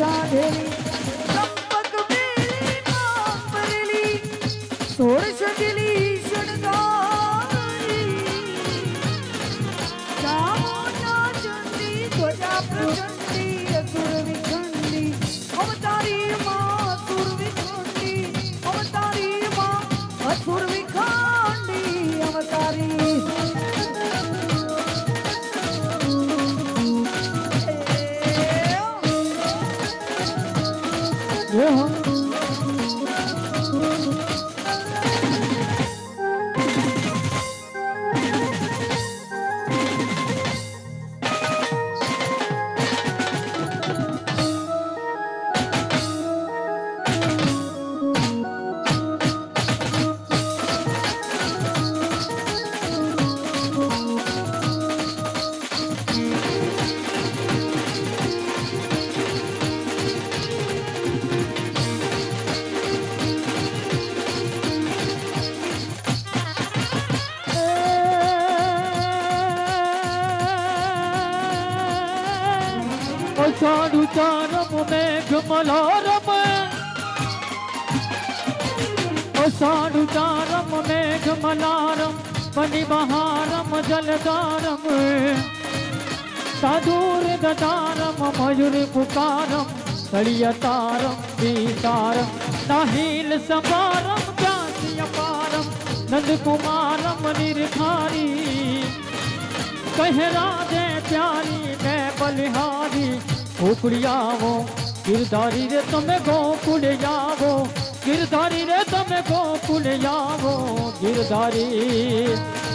I'm sorry. મલોરમ સાડું તારમ મેઘ મલારમ money મહારમ જલદારમ સાધુર દતારમ મયુર પુકારમ, કળિય તારમ પીતારમ નાહિલ સમારમ જ્ઞાતિ અપારમ, નંદકુમારમ, નિર્ધારી. કહે રાધે પ્યારી મેં બલિહારી. ઉકળિયાઓ ગિરધારી રે તમે ગોકુલ આવો ગિરધારી રે તમે ગોકુલ આવો ગિરધારી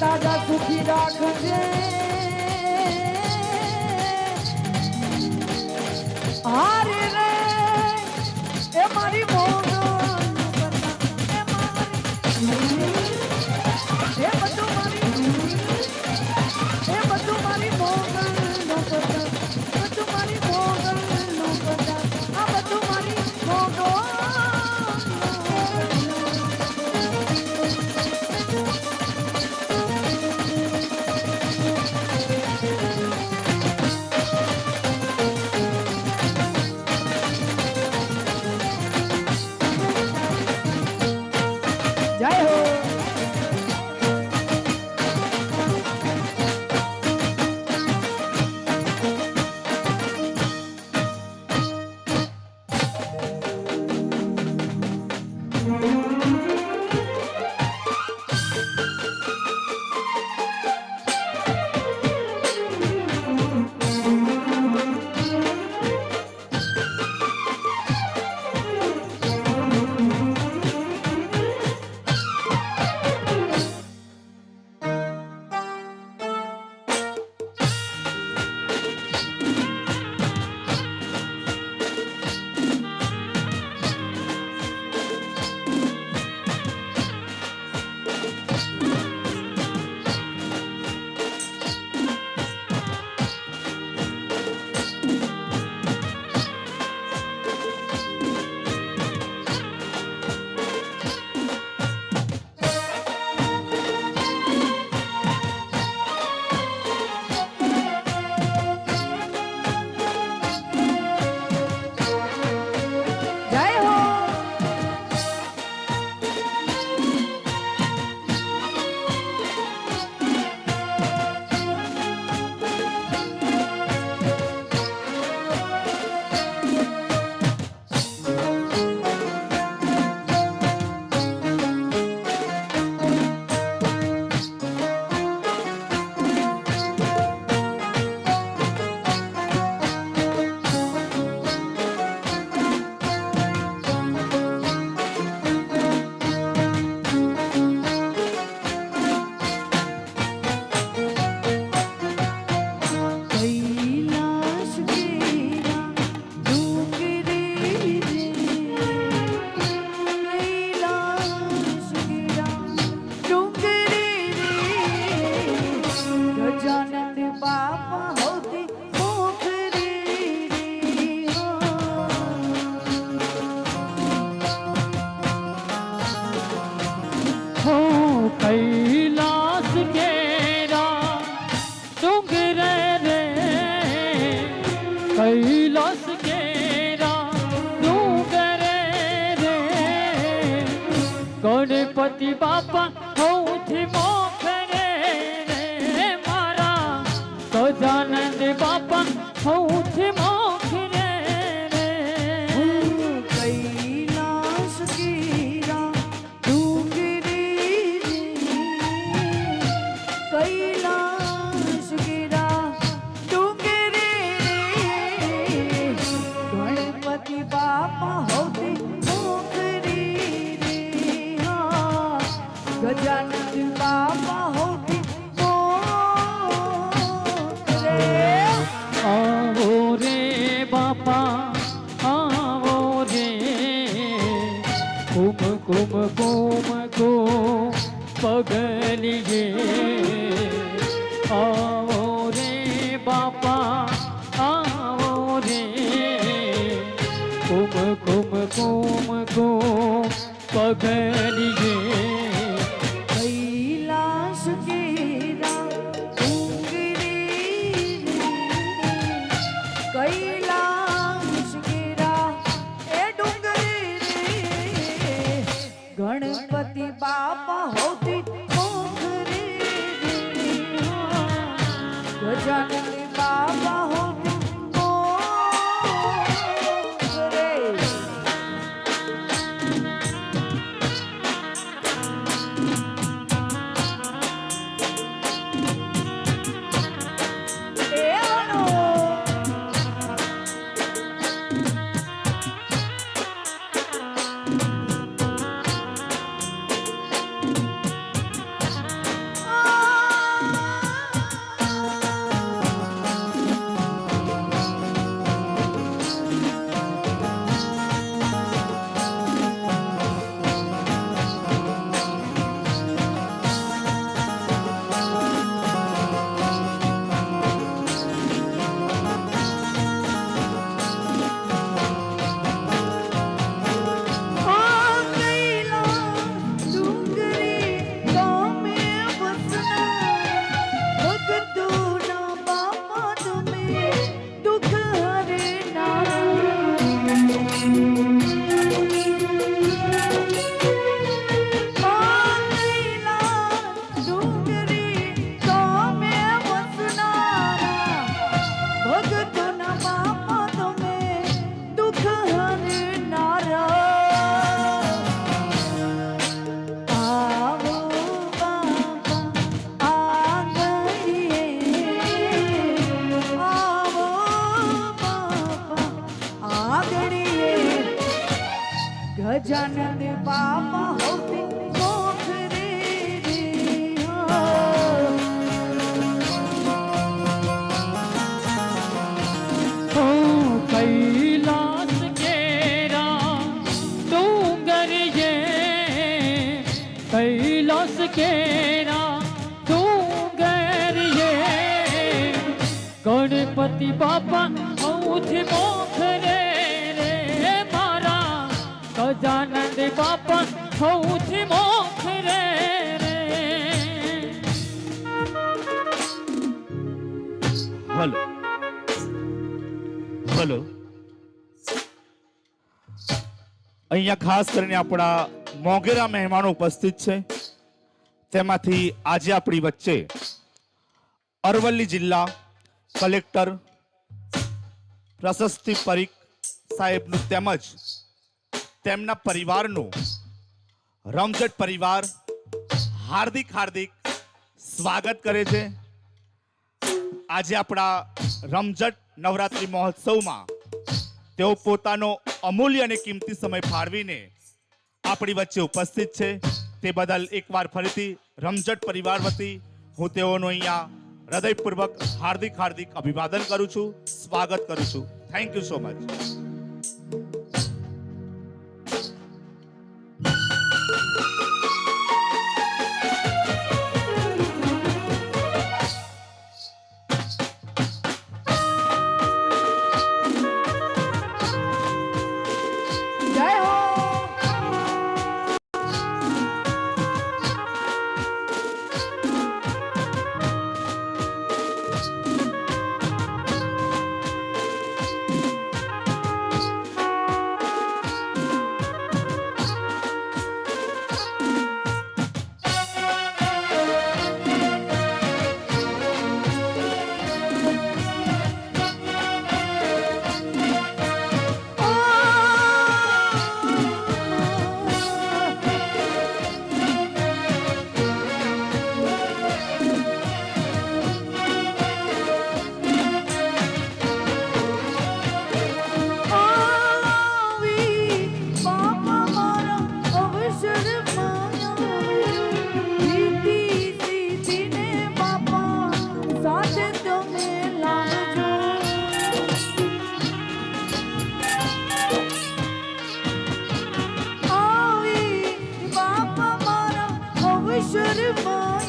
দাদা সুখী রাখবে जन बाबा होते બાપા સૌથી મોખરે રે હલો. હલો. અહીંયા ખાસ કરીને આપણા મોગેરા મહેમાનો ઉપસ્થિત છે. તેમાંથી આજે આપણી વચ્ચે અરવલ્લી જિલ્લા કલેક્ટર પ્રશસ્તિ પરીખ સાહેબનું તેમજ તેમના પરિવારનું રમઝટ પરિવાર હાર્દિક હાર્દિક સ્વાગત કરે છે. આજે આપણા રમઝટ નવરાત્રિ મહોત્સવમાં તેઓ પોતાનો અમૂલ્ય અને કિંમતી સમય ફાળવીને આપણી વચ્ચે ઉપસ્થિત છે. તે બદલ એકવાર ફરીથી રમઝટ પરિવાર વતી હું તેઓનો અહીંયા હૃદયપૂર્વક હાર્દિક હાર્દિક અભિવાદન કરું છું, સ્વાગત કરું છું. Thank you so much should have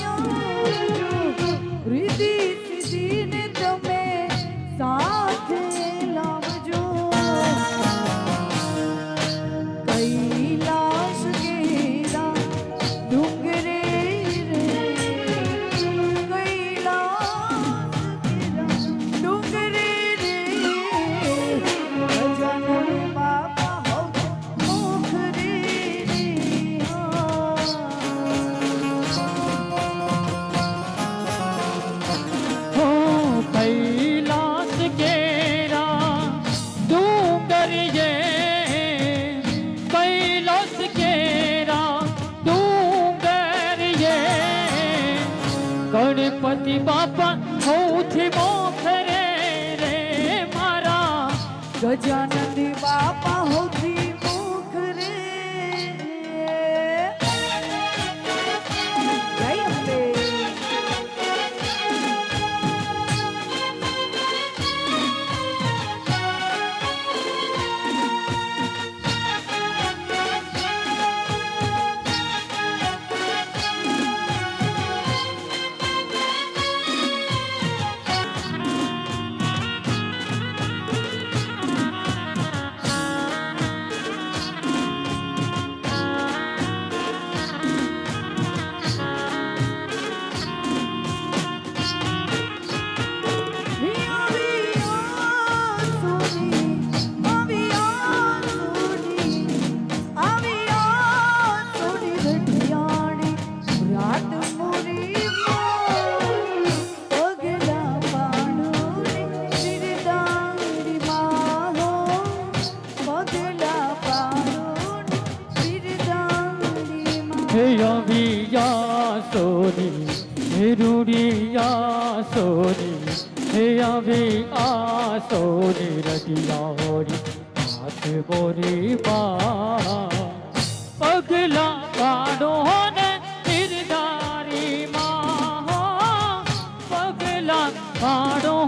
પગલા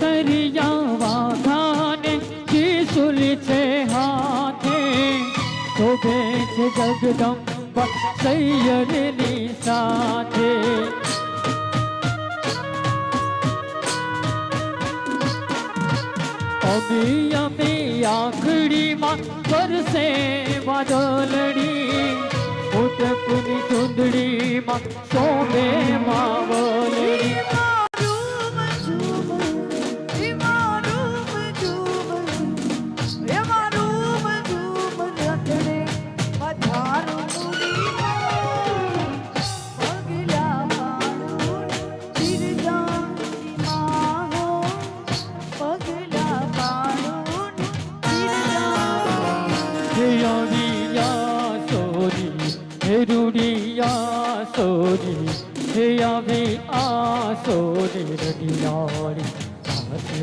કેસરિયા વાઘાને ત્રિશુલ છે હાથે. શોભે છે જગદંબા સૈયરની સાથે. અમે અમે આખડીમાં કરશે વાદળડી. ઉટકની ચુંદડીમાં સોમે માવલડી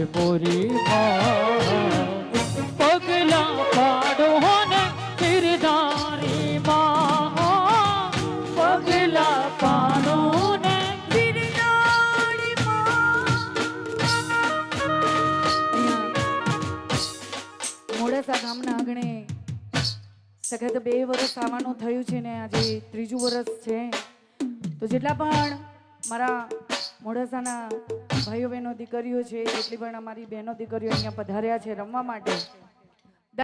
બોરી પગલા પાડો ને કિરદારી પગલા પાડો ને મોડાસા ગામના આંગણે સખત બે વર્ષ આવવાનું થયું છે ને આજે ત્રીજું વર્ષ છે. તો જેટલા પણ મારા મોડાસાના ભાઈઓ બહેનો દીકરીઓ છે એટલી પણ અમારી બહેનો દીકરીઓ અહીંયા પધાર્યા છે રમવા માટે.